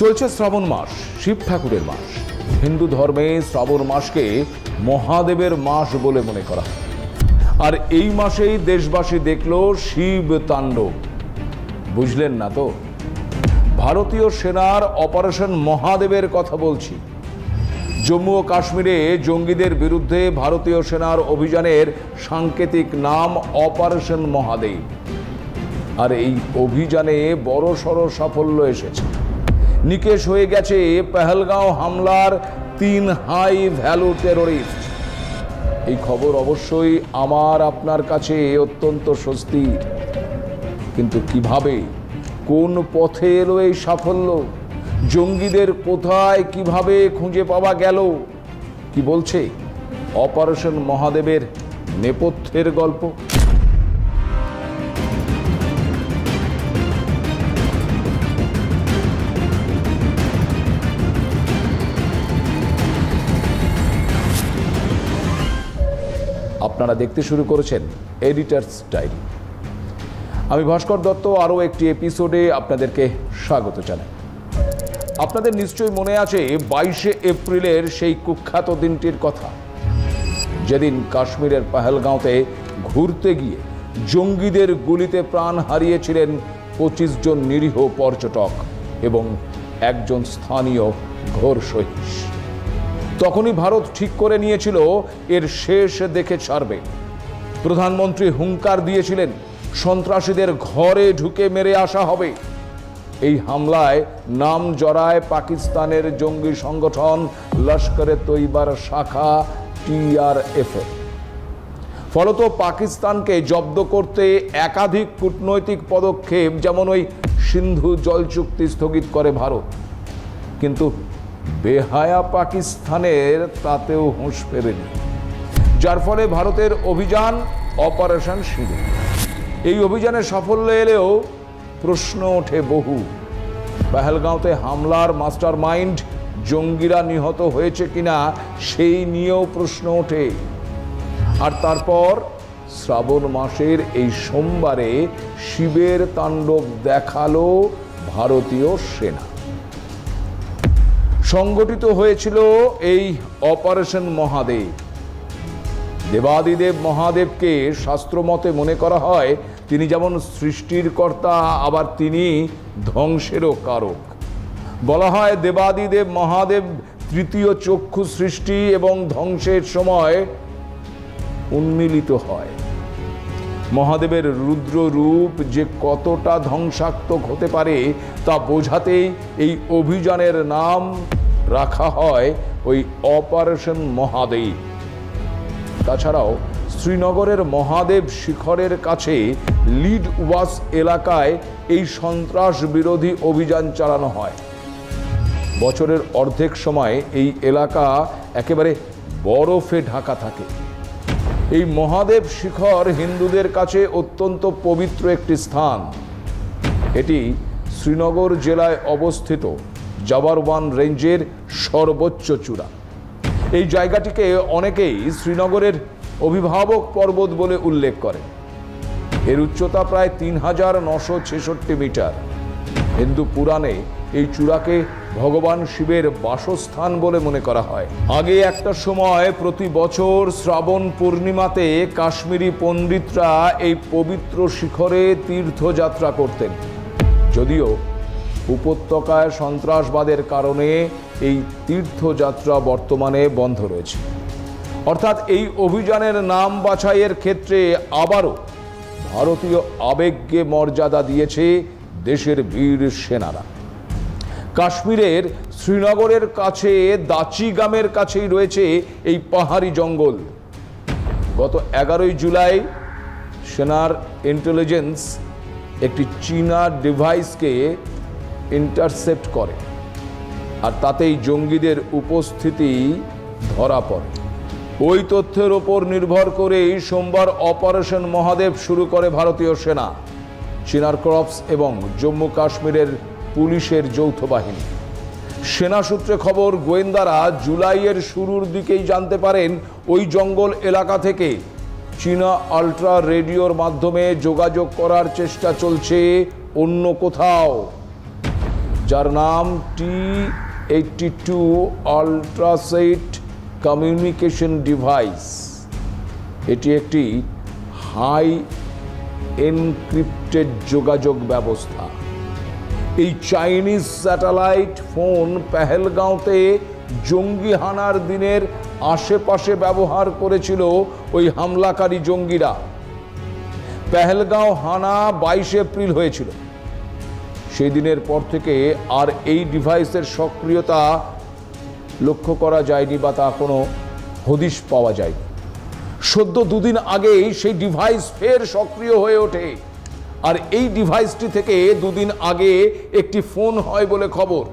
চলছে শ্রাবণ মাস, শিব ঠাকুরের মাস। হিন্দু ধর্মে শ্রাবণ মাসকে মহাদেবের মাস বলে মনে করা হয়। আর এই মাসেই দেশবাসী দেখল শিব তাণ্ডব। বুঝলেন না তো? ভারতীয় সেনার অপারেশন মহাদেবের কথা বলছি। জম্মু ও কাশ্মীরে জঙ্গিদের বিরুদ্ধে ভারতীয় সেনার অভিযানের সাংকেতিক নাম অপারেশন মহাদেব। আর এই অভিযানে বড় সড় সাফল্য এসেছে। নিকেশ হয়ে গেছে পেহেলগাঁও হামলার তিন হাই ভ্যালু টেরোরিস্ট এই খবর অবশ্যই আমার আপনার কাছে অত্যন্ত স্বস্তি কিন্তু কীভাবে? কোন পথে এলো এই সাফল্য? জঙ্গিদের কোথায় কীভাবে খুঁজে পাওয়া গেল? কি বলছে? অপারেশন মহাদেবের নেপথ্যের গল্প? আপনারা দেখতে শুরু করেছেন এডিটার্স ডায়েরি। আমি ভাস্কর দত্ত, আরও একটি এপিসোডে আপনাদেরকে স্বাগত জানাই। আপনাদের নিশ্চয়ই মনে আছে, বাইশে এপ্রিলের সেই কুখ্যাত দিনটির কথা। যেদিন কাশ্মীরের পাহেলগাঁওতে ঘুরতে গিয়ে জঙ্গিদের গুলিতে প্রাণ হারিয়েছিলেন পঁচিশ জন নিরীহ পর্যটক এবং একজন স্থানীয় ঘোর সহিস। তখনই ভারত ঠিক করে নিয়েছিল, এর শেষ দেখে ছাড়বে। প্রধানমন্ত্রী হুঙ্কার দিয়েছিলেন, সন্ত্রাসীদের ঘরে ঢুকে মেরে আসা হবে। এই হামলায় নাম জড়ায় পাকিস্তানের জঙ্গি সংগঠন লস্করে তৈবার শাখা টিআরএফ ফলত পাকিস্তানকে জব্দ করতে একাধিক কূটনৈতিক পদক্ষেপ, যেমন ওই সিন্ধু জল চুক্তি স্থগিত করে ভারত। কিন্তু বেহায়া পাকিস্তানের তাতেও হুঁশ ফেরেনি যার ফলে ভারতের অভিযান অপারেশন শিরু এই অভিযানে সাফল্য এলেও প্রশ্ন ওঠে বহু। পেহেলগাঁওতে হামলার মাস্টার মাইন্ড জঙ্গিরা নিহত হয়েছে কিনা সেই নিয়েও প্রশ্ন ওঠে। আর তারপর শ্রাবণ মাসের এই সোমবারে শিবের তাণ্ডব দেখাল ভারতীয় সেনা। সংগঠিত হয়েছিল এই অপারেশন মহাদেব। দেবাদিদেব মহাদেবকে শাস্ত্রমতে মনে করা হয়, তিনি যেমন সৃষ্টির কর্তা, আবার তিনি ধ্বংসেরও কারক। বলা হয় দেবাদিদেব মহাদেব তৃতীয় চক্ষু সৃষ্টি এবং ধ্বংসের সময় উন্মিলিত হয়। মহাদেবের রুদ্র রূপ যে কতটা ধ্বংসাত্মক হতে পারে, তা বোঝাতেই এই অভিযানের নাম রাখা হয় ওই অপারেশন মহাদেব। তাছাড়াও শ্রীনগরের মহাদেব শিখরের কাছে লিড ওয়াস এলাকায় এই সন্ত্রাস বিরোধী অভিযান চালানো হয়। বছরের অর্ধেক সময় এই এলাকা একেবারে বরফে ঢাকা থাকে। এই মহাদেব শিখর হিন্দুদের কাছে অত্যন্ত পবিত্র একটি স্থান। এটি শ্রীনগর জেলায় অবস্থিত। জাবারওয়ান রেঞ্জের সর্বোচ্চ চূড়া। এই জায়গাটিকে অনেকেই শ্রীনগরের অভিভাবক পর্বত বলে উল্লেখ করে এর উচ্চতা প্রায় তিন হাজার নশো ছেষট্টি মিটার। হিন্দু পুরাণে এই চূড়াকে ভগবান শিবের বাসস্থান বলে মনে করা হয়। আগে একটা সময় প্রতি বছর শ্রাবণ পূর্ণিমাতে কাশ্মীরি পণ্ডিতরা এই পবিত্র শিখরে তীর্থযাত্রা করতেন। যদিও উপত্যকায় সন্ত্রাসবাদের কারণে এই তীর্থযাত্রা বর্তমানে বন্ধ রয়েছে। অর্থাৎ এই অভিযানের নাম বাছাইয়ের ক্ষেত্রে আবারও ভারতীয় আবেগকে মর্যাদা দিয়েছে দেশের বীর সেনারা। কাশ্মীরের শ্রীনগরের কাছে, দাচিগামের কাছেই রয়েছে এই পাহাড়ি জঙ্গল। গত এগারোই জুলাই সেনার ইন্টেলিজেন্স একটি চীনা ডিভাইসকে ইন্টারসেপ্ট করে। আর তাতেই জঙ্গিদের উপস্থিতি ধরা পড়ে। ওই তথ্যের ওপর নির্ভর করেই সোমবার অপারেশন মহাদেব শুরু করে ভারতীয় সেনা, চিনার ক্রপস এবং জম্মু কাশ্মীরের পুলিশের যৌথ বাহিনী। সেনা সূত্রে খবর, গোয়েন্দারা জুলাইয়ের শুরুর দিকেই জানতে পারেন, ওই জঙ্গল এলাকা থেকে চীনা আল্ট্রা রেডিওর মাধ্যমে যোগাযোগ করার চেষ্টা চলছে অন্য কোথাও। যার নাম T eighty two ultraset communication device এটি একটি হাই এনক্রিপ্টেড যোগাযোগ ব্যবস্থা। এই চাইনিজ স্যাটেলাইট ফোন পেহেলগাঁওতে জঙ্গি হানার দিনের আশেপাশে ব্যবহার করেছিল ওই হামলাকারী জঙ্গিরা। পেহেলগাঁও হানা বাইশে এপ্রিল হয়েছিল। সেই দিনের পর থেকে আর এই ডিভাইসের সক্রিয়তা লক্ষ্য করা যায়নি বা তা কোনো হদিশ পাওয়া যায়নি। সদ্য দুদিন আগেই সেই ডিভাইস ফের সক্রিয় হয়ে ওঠে। আর এই ডিভাইসটি থেকে দুদিন আগে একটি ফোন হয় বলে খবর।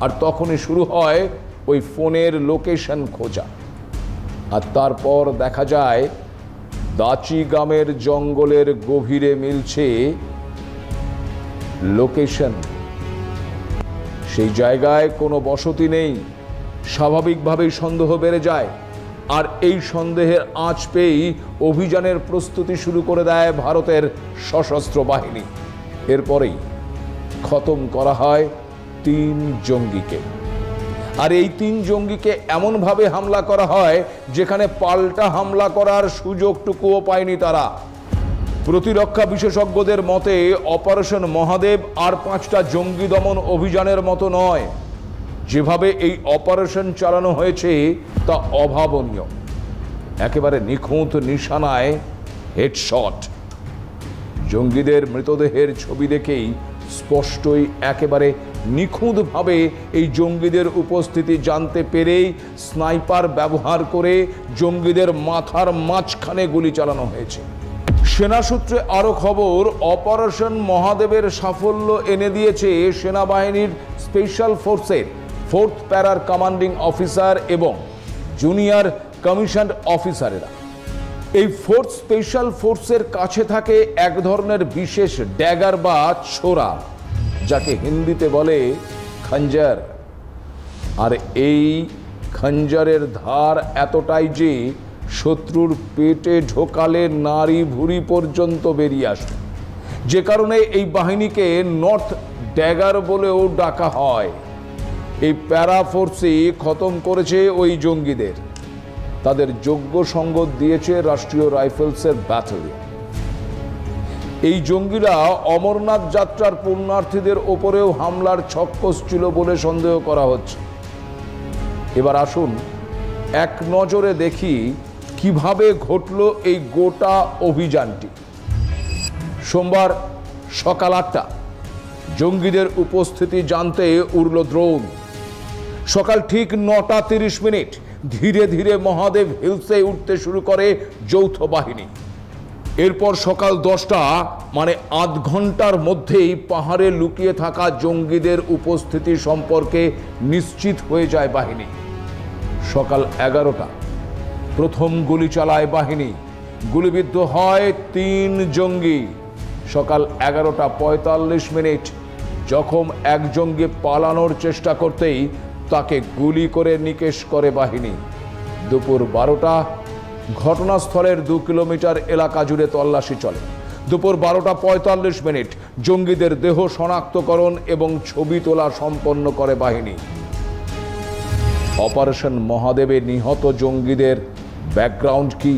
আর তখনই শুরু হয় ওই ফোনের লোকেশন খোঁজা। আর তারপর দেখা যায়, দাচি গ্রামের জঙ্গলের গভীরে মিলছে লোকেশন। সেই জায়গায় কোনো বসতি নেই। স্বাভাবিকভাবেই সন্দেহ বেড়ে যায়। আর এই সন্দেহের আঁচ পেয়েই অভিযানের প্রস্তুতি শুরু করে দেয় ভারতের সশস্ত্র বাহিনী। এরপরেই খতম করা হয় তিন জঙ্গিকে। আর এই তিন জঙ্গিকে এমনভাবে হামলা করা হয়, যেখানে পাল্টা হামলা করার সুযোগটুকুও পায়নি তারা। প্রতিরক্ষা বিশেষজ্ঞদের মতে, অপারেশন মহাদেব আর পাঁচটা জঙ্গি দমন অভিযানের মতো নয়। যেভাবে এই অপারেশন চালানো হয়েছে, তা অভাবনীয়। একেবারে নিখুঁত নিশানায় হেডশট। জঙ্গিদের মৃতদেহের ছবি দেখেই স্পষ্টই একেবারে নিখুঁতভাবে এই জঙ্গিদের উপস্থিতি জানতে পেরেই স্নাইপার ব্যবহার করে জঙ্গিদের মাথার মাঝখানে গুলি চালানো হয়েছে। সেনা সূত্রে আরও খবর, অপারেশন মহাদেবের সাফল্য এনে দিয়েছে সেনাবাহিনীর স্পেশাল ফোর্সের, ফোর্থ প্যারার কমান্ডিং অফিসার এবং জুনিয়র কমিশন অফিসারেরা। এই ফোর্থ স্পেশাল ফোর্সের কাছে থাকে এক ধরনের বিশেষ ড্যাগার বা ছোরা যাকে হিন্দিতে বলে খঞ্জার। আর এই খঞ্জারের ধার এতটাই যে শত্রুর পেটে ঢোকালে নারী ভুঁড়ি পর্যন্ত বেরিয়ে আসে। যে কারণে এই বাহিনীকে নর্থ ড্যাগার বলেও ডাকা হয়। এই প্যারা ফোর্সই খতম করেছে ওই জঙ্গিদের। তাদের যোগ্য সঙ্গত দিয়েছে রাষ্ট্রীয় রাইফেলসের ব্যাটালিয়ন। এই জঙ্গিরা অমরনাথ যাত্রার পুণ্যার্থীদের ওপরেও হামলার ছক ছিল বলে সন্দেহ করা হচ্ছে। এবার আসুন এক নজরে দেখি কীভাবে ঘটল এই গোটা অভিযানটি? সোমবার সকাল আটটা, জঙ্গিদের উপস্থিতি জানতে উড়ল দ্রোণ। সকাল ঠিক নটা তিরিশ মিনিট ধীরে ধীরে মহাদেব হিলসে উঠতে শুরু করে যৌথ বাহিনী। এরপর সকাল দশটা মানে আধ ঘণ্টার মধ্যেই পাহাড়ে লুকিয়ে থাকা জঙ্গিদের উপস্থিতি সম্পর্কে নিশ্চিত হয়ে যায় বাহিনী। সকাল এগারোটা প্রথম গুলি চালায় বাহিনী। গুলিবিদ্ধ হয় তিন জঙ্গি। সকাল এগারোটা পঁয়তাল্লিশ মিনিট। যখন এক জঙ্গি পালানোর চেষ্টা করতেই তাকে গুলি করে নিকেশ করে বাহিনী। দুপুর বারোটা, ঘটনাস্থলের দু কিলোমিটার এলাকা জুড়ে তল্লাশি চলে। দুপুর বারোটা পঁয়তাল্লিশ মিনিট, জঙ্গিদের দেহ শনাক্তকরণ এবং ছবি তোলা সম্পন্ন করে বাহিনী। অপারেশন মহাদেবে নিহত জঙ্গিদের ব্যাকগ্রাউন্ড কি?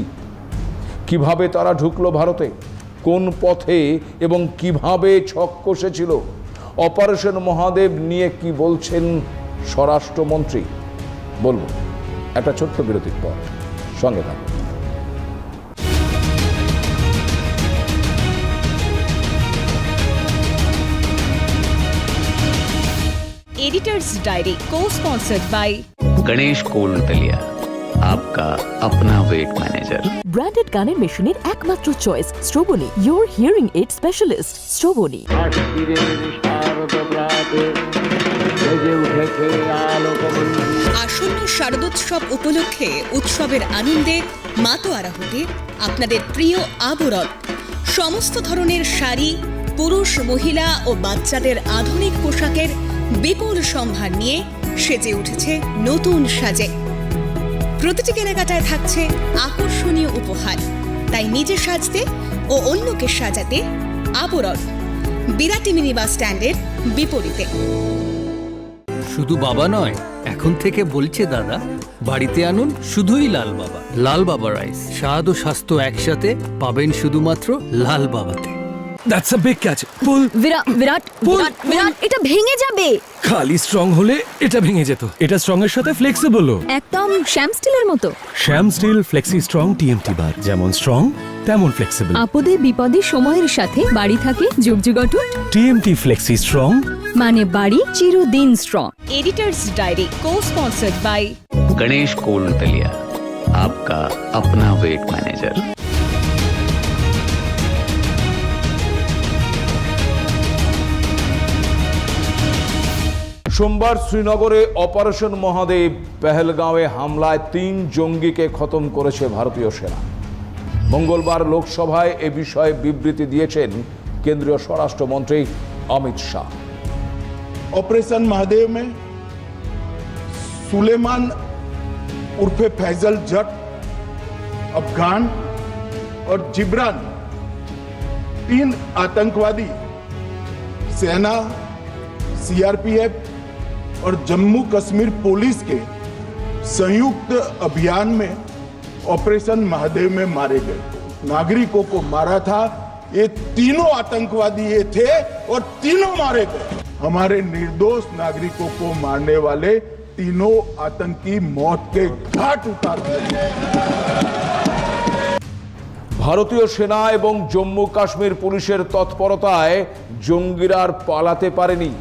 কীভাবে তারা ঢুকলো ভারতে? কোন পথে এবং কীভাবে ছক কষেছিল? অপারেশন মহাদেব নিয়ে কি বলছেন স্বরাষ্ট্রমন্ত্রী? বলব একটা ছোট্ট বিরতির পর। সঙ্গে থাকুন। Editor's Diary, co-sponsored by Ganesh Koltalia. আপকা আপনা ওয়েট ম্যানেজার ব্র্যান্ডেড গানের মেশিনের একমাত্র choice Shrabani your hearing aid specialist Shrabani আসন্ন শারদোৎসব উপলক্ষে উৎসবের আনন্দে মাতোয়ারা হতে আপনাদের প্রিয় আবরণ। সমস্ত ধরনের শাড়ি পুরুষ মহিলা ও বাচ্চাদের আধুনিক পোশাকের বিপুল সম্ভার নিয়ে সেজে উঠেছে নতুন সাজে। প্রতিটি কেনাকাটায় থাকছে আকর্ষণীয় উপহার। তাই নিজে সাজতে ও অন্যকে সাজাতে আবরণ। বিরাটি মিনি বাস স্ট্যান্ডের বিপরীতে। শুধু বাবা নয়, এখন থেকে বলছে দাদা, বাড়িতে আনুন শুধুই লাল বাবা। লাল বাবা রাইস স্বাদ ও স্বাস্থ্য একসাথে পাবেন শুধুমাত্র লাল বাবাতে। that's a big catch pull বিরাট বিরাট বিরাট বিরাট এটা ভেঙে যাবে খালি স্ট্রং হলে এটা ভেঙে যেত এটা স্ট্রং এর সাথে ফ্লেক্সিবলও একদম শ্যাম স্টিলের মতো Shyam steel flexi strong TMT bar যেমন স্ট্রং তেমন ফ্লেক্সিবল আপদে বিপদে সময়ের সাথে বাড়ি থাকে যুগ যুগাটু টিএমটি ফ্লেক্সি স্ট্রং মানে বাড়ি চিরদিন strong editor's diary co sponsored by Ganesh cold दलिया आपका अपना वेट मैनेजर সোমবার শ্রীনগরে অপারেশন মহাদেব পেহেলগাঁওয়ে হামলায় তিন জঙ্গিকে খতম করেছে ভারতীয় সেনা মঙ্গলবার লোকসভায় এ বিষয়ে বিবৃতি দিয়েছেন কেন্দ্রীয় স্বরাষ্ট্রমন্ত্রী অমিত শাহ ऑपरेशन महादेव में सुलेमान उर्फे फैजल जट अफगान और जिब्रान तीन आतंकवादी सेना सीआरपीएफ और जम्मू कश्मीर पुलिस के संयुक्त अभियान में ऑपरेशन महादेव में मारे गए नागरिकों को मारा था ये तीनों आतंकवादी ये थे और तीनों मारे गए हमारे निर्दोष नागरिकों को मारने वाले तीनों आतंकी मौत के घाट उतार दिए गए। ভারতীয় সেনা এবং জম্মু কাশ্মীর পুলিশের তৎপরতায় জঙ্গিরা আর পালাতে পারেনি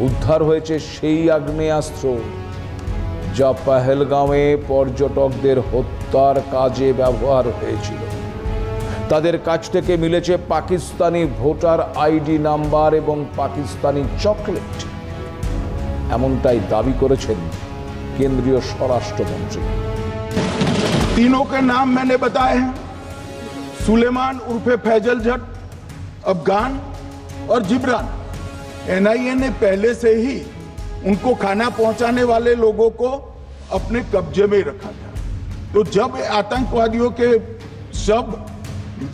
উদ্ধার হয়েছে সেই আগ্নেয়াস্ত্র যা পেহেলগাঁওয়ে পর্যটকদের হত্যার কাজে ব্যবহার হয়েছিল তাদের কাছ থেকে মিলেছে পাকিস্তানি ভোটার আইডি নাম্বার এবং পাকিস্তানি চকলেট এমনটাই দাবি করেছেন কেন্দ্রীয় স্বরাষ্ট্রমন্ত্রী तीनों के नाम मैंने बताए हैं सुलेमान उर्फे फैजल जट अफगान और जिब्रान एनआईए ने पहले से ही उनको खाना पहुँचाने वाले लोगों को अपने कब्जे में रखा था। तो जब आतंकवादियों के शव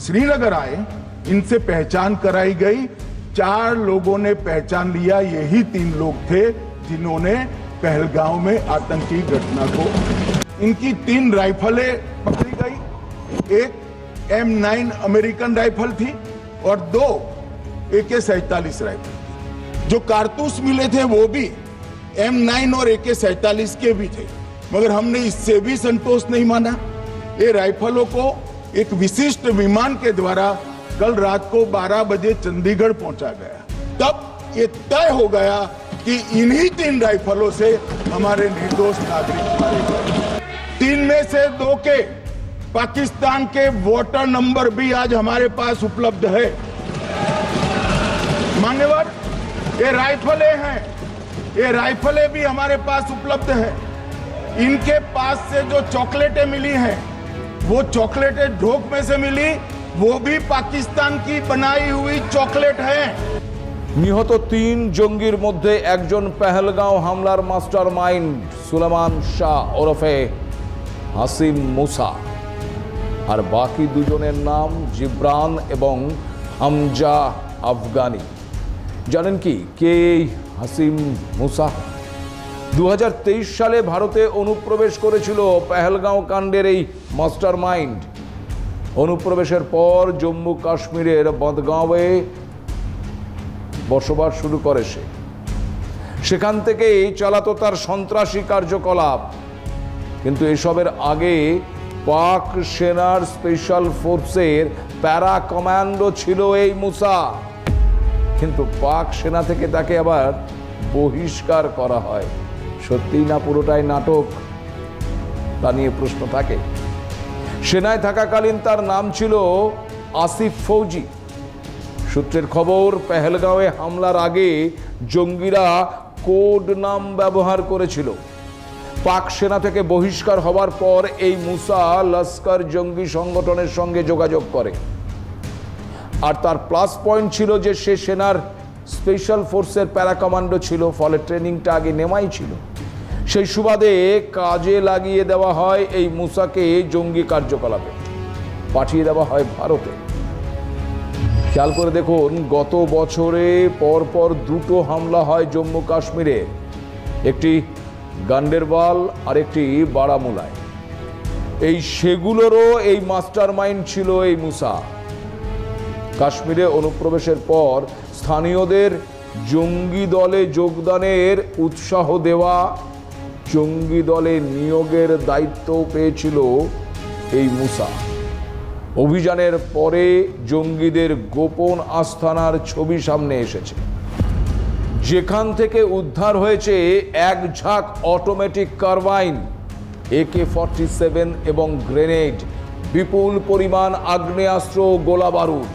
श्रीनगर आए, इनसे पहचान कराई गई। चार लोगों ने पहचान लिया, यही तीन लोग थे जिन्होंने पहलगांव में आतंकी घटना को इनकी तीन राइफलें पकड़ी गई। एक एम नाइन अमेरिकन राइफल थी और दो ए के सैतालीस राइफल। जो कारतूस मिले थे वो भी एम नाइन और ए के सैतालीस के भी थे। मगर हमने इससे भी संतोष नहीं माना। ये राइफलों को एक विशिष्ट विमान के द्वारा कल रात को 12 बजे चंडीगढ़ पहुँचा गया। तब ये तय हो गया कि इन्हीं तीन राइफलों से हमारे निर्दोष नागरिक मारे गए। तीन में से दो के पाकिस्तान के वोटर नंबर भी आज हमारे पास उपलब्ध है। मान्यवर ये राइफलें हैं ये राइफलें भी हमारे पास उपलब्ध है इनके पास से जो चॉकलेटें मिली हैं वो चॉकलेटें ढोक में से मिली वो भी पाकिस्तान की बनाई हुई चॉकलेट है নিহত তিন জঙ্গির মধ্যে একজন পেহেলগাঁও হামলার মাস্টার মাইন্ড সুলেমান শাহ ওরফে হাসিম মুসা আর বাকি দুজনের নাম জিব্রান এবং হামজা আফগানি জানেন কি? কে হাসিম মুসা? দু হাজার তেইশ সালে ভারতে অনুপ্রবেশ করেছিল পেহেলগাঁও কাণ্ডের এই মাস্টার মাইন্ড অনুপ্রবেশের পর জম্মু কাশ্মীরের বদগাঁওয়ে বসবাস শুরু করে সে। সেখান থেকেই চালাতো তার সন্ত্রাসী কার্যকলাপ। কিন্তু এসবের আগে পাক সেনার স্পেশাল ফোর্সের প্যারা কমান্ডো ছিল এই মুসা। কিন্তু পাক সেনা থেকে তাকে আবার বহিষ্কার করা হয়। সত্যিই না পুরোটাই নাটক? তা নিয়ে প্রশ্ন থাকে। সেনায় থাকাকালীন তার নাম ছিল আসিফ ফৌজি। সূত্রের খবর, পেহেলগাঁওয়ে হামলার আগে জঙ্গিরা কোড নাম ব্যবহার করেছিল। পাক সেনা থেকে বহিষ্কার হবার পর এই মুসা লস্কর জঙ্গি সংগঠনের সঙ্গে যোগাযোগ করে। আর তার প্লাস পয়েন্ট ছিল যে সে সেনার স্পেশাল ফোর্সের প্যারা কমান্ডো ছিল, ফলে ট্রেনিংটা আগে নেওয়াই ছিল। সেই সুবাদে কাজে লাগিয়ে দেওয়া হয় এই মুসাকে জঙ্গি কার্যকলাপে। পাঠিয়ে দেওয়া হয় ভারতে। খেয়াল করে দেখুন, গত বছরে পরপর দুটো হামলা হয় জম্মু কাশ্মীরে। একটি গান্ডেরবাল আর একটি বারামুলায়। এই সেগুলোরও এই মাস্টার মাইন্ড ছিল এই মুসা। কাশ্মীরে অনুপ্রবেশের পর স্থানীয়দের জঙ্গি দলে যোগদানের উৎসাহ দেওয়া, জঙ্গি দলে নিয়োগের দায়িত্ব পেয়েছিল এই মুসা। অভিযানের পরে জঙ্গিদের গোপন আস্থানার ছবি সামনে এসেছে। যেখান থেকে উদ্ধার হয়েছে এক ঝাঁক automatic carbine AK forty seven এবং গ্রেনেড, বিপুল পরিমাণ আগ্নেয়াস্ত্র গোলা বারুদ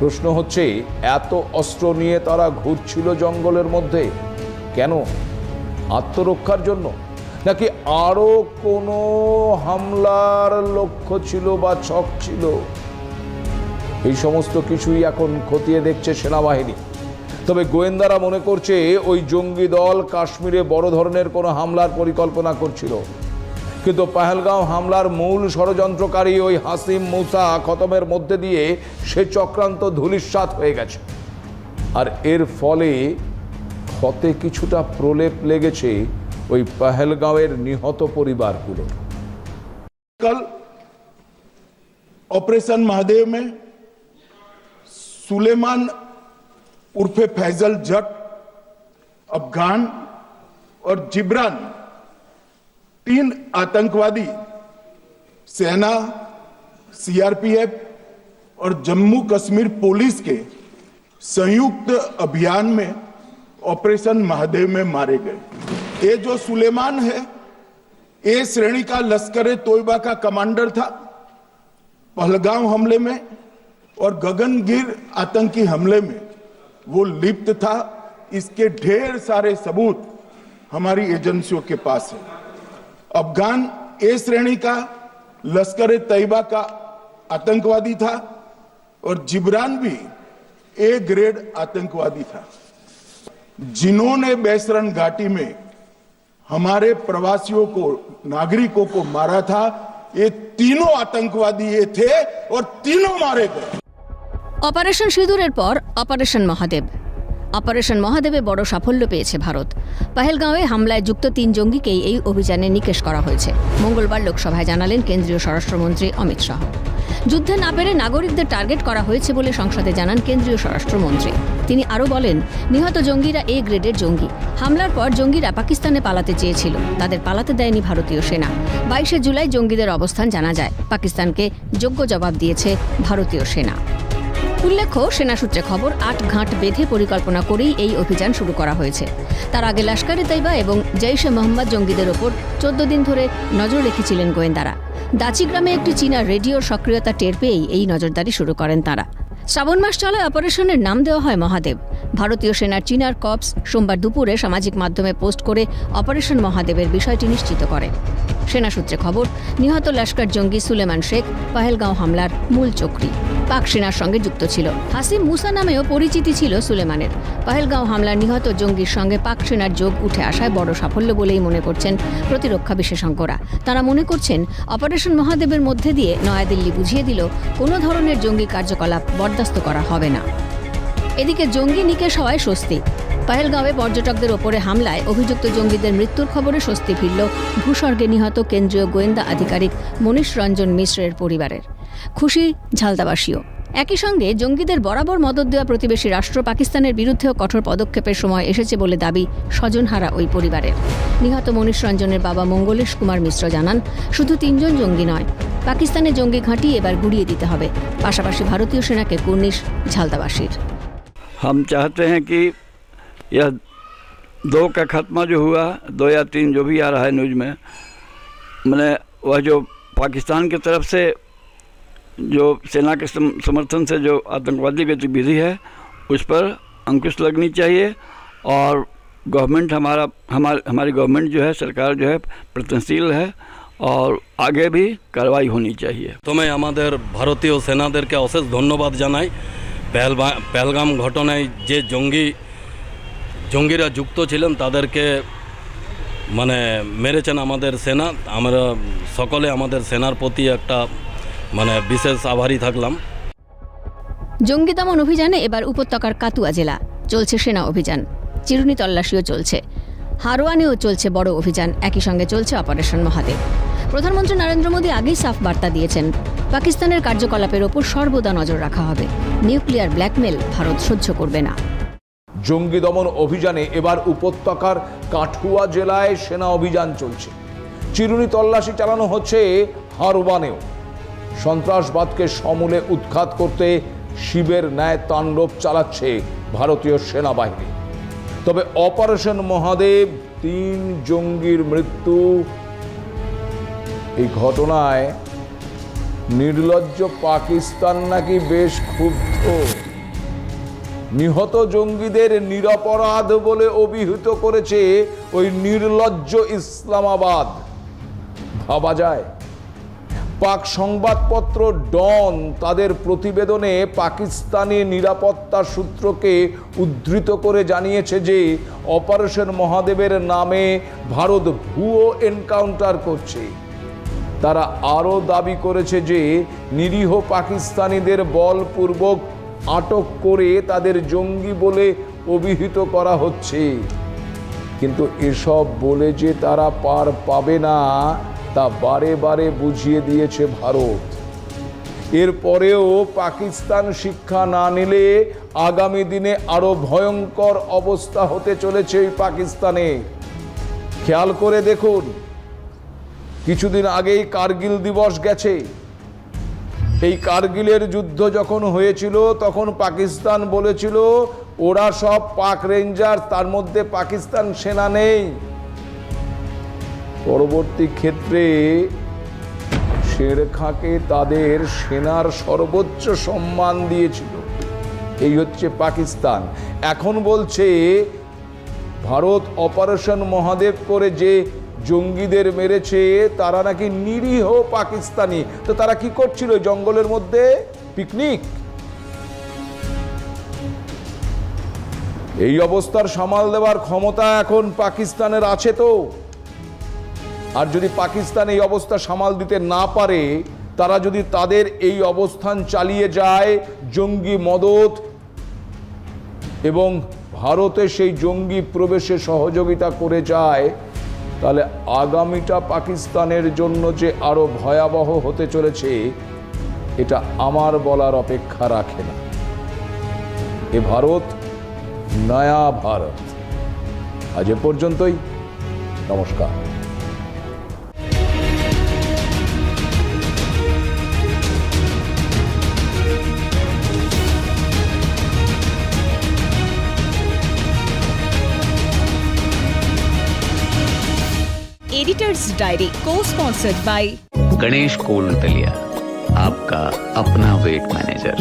প্রশ্ন হচ্ছে, এত অস্ত্র নিয়ে তারা ঘুরছিল জঙ্গলের মধ্যে? কেন? আত্মরক্ষার জন্য? নাকি আরও কোনো হামলার লক্ষ্য ছিল বা ছক ছিল? এই সমস্ত কিছুই এখন খতিয়ে দেখছে সেনাবাহিনী। তবে গোয়েন্দারা মনে করছে, ওই জঙ্গি দল কাশ্মীরে বড় ধরনের কোনো হামলার পরিকল্পনা করছিল। কিন্তু পাহেলগাঁও হামলার মূল ষড়যন্ত্রকারী ওই হাসিম মুসা খতমের মধ্যে দিয়ে সে চক্রান্ত ধূলিসাৎ হয়ে গেছে আর এর ফলে ক্ষতে কিছুটা প্রলেপ লেগেছে ওই পাহেলগাঁওয়ের নিহত পরিবারগুলো कल ऑपरेशन महादेव में सुलेमान उर्फे फैजल जट अफगान और जिब्रान तीन आतंकवादी, सेना सीआरपीएफ और जम्मू कश्मीर पुलिस के संयुक्त अभियान में ऑपरेशन महादेव में मारे गए। ये जो सुलेमान है ए श्रेणी का लश्कर तोयबा का कमांडर था। पहलगांव हमले में और गगनगिर आतंकी हमले में वो लिप्त था। इसके ढेर सारे सबूत हमारी एजेंसियों के पास है। अफगान ए श्रेणी का, लश्कर तैयबा का आतंकवादी था और जिब्रान भी ए ग्रेड आतंकवादी था। जिन्होंने बेसरन घाटी में हमारे प्रवासियों को, नागरिकों को मारा था, ये तीनों आतंकवादी ये थे और तीनों मारे गए। ऑपरेशन सिंदूरेर पर ऑपरेशन महादेव অপারেশন মহাদেবে বড় সাফল্য পেয়েছে ভারত। পাহেলগাঁওয়ে হামলায় যুক্ত তিন জঙ্গিকেই এই অভিযানে নিকেশ করা হয়েছে। মঙ্গলবার লোকসভায় জানালেন কেন্দ্রীয় স্বরাষ্ট্রমন্ত্রী অমিত শাহ। যুদ্ধে না পেরে নাগরিকদের টার্গেট করা হয়েছে বলে সংসদে জানান কেন্দ্রীয় স্বরাষ্ট্রমন্ত্রী। তিনি আরও বলেন, নিহত জঙ্গিরা এ গ্রেডের জঙ্গি। হামলার পর জঙ্গিরা পাকিস্তানে পালাতে চেয়েছিল। তাদের পালাতে দেয়নি ভারতীয় সেনা। বাইশে জুলাই জঙ্গিদের অবস্থান জানা যায়। পাকিস্তানকে যোগ্য জবাব দিয়েছে ভারতীয় সেনা। উল্লেখ্য সেনা সূত্রে খবর, আট ঘাট বেঁধে পরিকল্পনা করেই এই অভিযান শুরু করা হয়েছে। তার আগে লস্করে তৈবা এবং জৈশে মোহাম্মদ জঙ্গিদের ওপর চোদ্দ দিন ধরে নজর রেখেছিলেন গোয়েন্দারা। দাচি গ্রামে একটি চীনা রেডিওর সক্রিয়তা টের পেয়েই এই নজরদারি শুরু করেন তারা। শ্রাবণ মাস চলে অপারেশনের নাম দেওয়া হয় মহাদেব। ভারতীয় সেনার চিনার কপস সোমবার দুপুরে সামাজিক মাধ্যমে পোস্ট করে অপারেশন মহাদেবের বিষয়টি নিশ্চিত করে। সেনা সূত্রে খবর, নিহত লস্কর জঙ্গি সুলেমান শেখ, পাহেলগাঁও হামলার মূল চক্রী। পাক সেনার সঙ্গে যুক্ত ছিল। হাসিম মুসা নামেও পরিচিতি ছিল সুলেমানের। পাহেলগাঁও হামলার নিহত জঙ্গির সঙ্গে পাক সেনার যোগ উঠে আসায় বড় সাফল্য বলেই মনে করছেন প্রতিরক্ষা বিশেষজ্ঞরা। তারা মনে করছেন, অপারেশন মহাদেবের মধ্যে দিয়ে নয়াদিল্লি বুঝিয়ে দিল, কোনো ধরনের জঙ্গি কার্যকলাপ বরদাস্ত করা হবে না। এদিকে জঙ্গি নিকেশ হওয়ায় স্বস্তি। পাহেলগাঁওয়ে পর্যটকদের ওপরে হামলায় অভিযুক্ত জঙ্গিদের মৃত্যুর খবরে স্বস্তি ফিরল ভূস্বর্গে নিহত কেন্দ্রীয় গোয়েন্দা আধিকারিক মনীষ রঞ্জন মিশ্রের পরিবারের। খুশি ঝালদাবাসীও একই সঙ্গে জঙ্গিদের বরাবর মদত দেওয়া প্রতিবেশী রাষ্ট্র পাকিস্তানের বিরুদ্ধেও কঠোর পদক্ষেপের সময় এসেছে বলে দাবি স্বজনহারা ওই পরিবারের নিহত মনীষ রঞ্জনের বাবা মঙ্গলেশ কুমার মিশ্র জানান শুধু তিনজন জঙ্গি নয় পাকিস্তানের জঙ্গি ঘাঁটি এবার গুড়িয়ে দিতে হবে পাশাপাশি ভারতীয় সেনাকে কুর্নিশ ঝালদাবাসীর हम चाहते हैं कि यह दो का खात्मा जो हुआ दो या तीन जो भी आ रहा है न्यूज़ में मैंने वह जो पाकिस्तान की तरफ से जो सेना के सम- समर्थन से जो आतंकवादी गतिविधि है उस पर अंकुश लगनी चाहिए और गवर्नमेंट हमारा हमारी हमारी गवर्नमेंट जो है सरकार जो है प्रयत्नशील है और आगे भी कार्रवाई होनी चाहिए প্রথমে আমাদের ভারতীয় সেনাদেরকে অশেষ ধন্যবাদ জানাই পেহেলবা পেহেলগাম ঘটনায় যে জঙ্গি জঙ্গিরা যুক্ত ছিলেন তাদেরকে মানে মেরেছেন আমাদের সেনা আমরা সকলে আমাদের সেনার প্রতি একটা মানে বিশেষ আভারী থাকলাম। জঙ্গি দমন অভিযানে এবার উপত্যকার কাতুয়া জেলা। চলছে সেনা অভিযান। চিরুনি তল্লাশিও চলছে। হারোয়ানেও চলছে বড় অভিযান। একই সঙ্গে চলছে অপারেশন মহাদেব। প্রধানমন্ত্রী নরেন্দ্র মোদী আগেই সাফ বার্তা দিয়েছেন। পাকিস্তানের কার্যকলাপের ওপর সর্বদা নজর রাখা হবে। নিউক্লিয়ার ব্ল্যাকমেল ভারত সহ্য করবে না। জঙ্গি দমন অভিযানে এবার উপত্যকার কাঠুয়া জেলায় সেনা অভিযান চলছে। চিরুনি তল্লাশি চালানো হচ্ছে হারবানেও সন্ত্রাসবাদকে সমূলে উৎখাত করতে শিবের ন্যায় তাণ্ডব চালাচ্ছে ভারতীয় সেনাবাহিনী। তবে অপারেশন মহাদেব, তিন জঙ্গির মৃত্যু। এই ঘটনায় নির্লজ্জ পাকিস্তান নাকি বেশ ক্ষুব্ধ? নিহত জঙ্গিদের নিরপরাধ বলে অভিহিত করেছে ওই নির্লজ্জ ইসলামাবাদ। ভাবা যায় পাক সংবাদপত্র ডন তাদের প্রতিবেদনে পাকিস্তানি নিরাপত্তা সূত্রকে উদ্ধৃত করে জানিয়েছে যে অপারেশন মহাদেবের নামে ভারত ভুয়ো এনকাউন্টার করছে। তারা আরও দাবি করেছে যে নিরীহ পাকিস্তানিদের বলপূর্বক আটক করে তাদের জঙ্গি বলে অভিহিত করা হচ্ছে। কিন্তু এসব বলে যে তারা পার পাবে না তা বারে বারে বুঝিয়ে দিয়েছে ভারত। এরপরেও পাকিস্তান শিক্ষা না নিলে আগামী দিনে আরও ভয়ঙ্কর অবস্থা হতে চলেছে পাকিস্তানে। খেয়াল করে দেখুন, কিছুদিন আগেই কার্গিল দিবস গেছে। এই কার্গিলের যুদ্ধ যখন হয়েছিল, তখন পাকিস্তান বলেছিল, ওরা সব পাক রেঞ্জার তার মধ্যে পাকিস্তান সেনা নেই। পরবর্তী ক্ষেত্রে শের খাঁকে তাদের সেনার সর্বোচ্চ সম্মান দিয়েছিল। এই হচ্ছে পাকিস্তান। এখন বলছে, ভারত অপারেশন মহাদেব করে যে জঙ্গিদের মেরেছে, তারা নাকি নিরীহ পাকিস্তানি। তো তারা কি করছিল জঙ্গলের মধ্যে? পিকনিক। এই অবস্থার সামাল দেওয়ার ক্ষমতা এখন পাকিস্তানের আছে তো। আর যদি পাকিস্তান এই অবস্থা সামাল দিতে না পারে, তারা যদি তাদের এই অবস্থান চালিয়ে যায়, জঙ্গি মদত এবং ভারতে সেই জঙ্গি প্রবেশে সহযোগিতা করে যায়, তাহলে আগামীটা পাকিস্তানের জন্য যে আরও ভয়াবহ হতে চলেছে, এটা আমার বলার অপেক্ষা রাখে না। এ ভারত, নয়া ভারত। আজ এ পর্যন্তই। নমস্কার। Girls Diary co-sponsored by Ganesh cold दलिया आपका अपना वेट मैनेजर